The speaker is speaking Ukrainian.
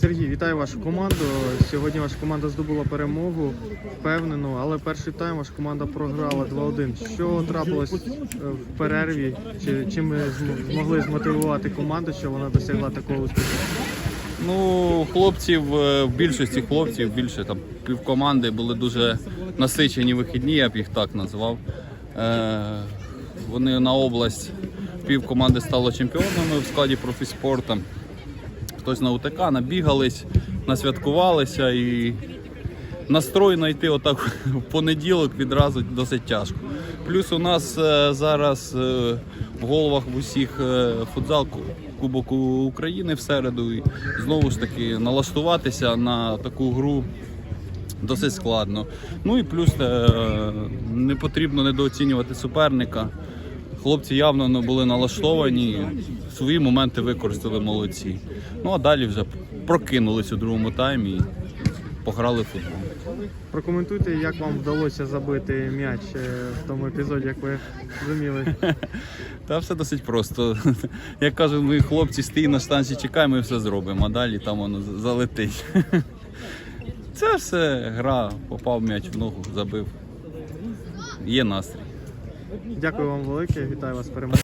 Сергій, вітаю вашу команду. Сьогодні ваша команда здобула перемогу, впевнену, але перший тайм ваша команда програла 2-1. Що трапилось е, в перерві? Чи чим зм- змогли змотивувати команду, що вона досягла такого успіху? Ну, хлопців, е, в більшості хлопців, більше там півкоманди були дуже насичені вихідні, я б їх так назвав. Е, вони на область півкоманди стало чемпіонами в складі профіспорту. Хтось на УТК набігались, насвяткувалися і настрой знайти отак в понеділок відразу досить тяжко. Плюс у нас е, зараз е, в головах в усіх е, футзал Кубок України в середу. І знову ж таки налаштуватися на таку гру досить складно. Ну і плюс не потрібно недооцінювати суперника. Хлопці явно були налаштовані, свої моменти використали молодці. Ну а далі вже прокинулись у другому таймі і пограли в футбол. Прокоментуйте, як вам вдалося забити м'яч е, в тому епізоді, як ви зуміли. Та все досить просто. Як кажуть, ми хлопці стій на станції чекаємо і все зробимо, а далі там воно залетить. Це все гра, попав м'яч в ногу, забив. Є настрій. Дякую вам велике, вітаю вас з перемогою.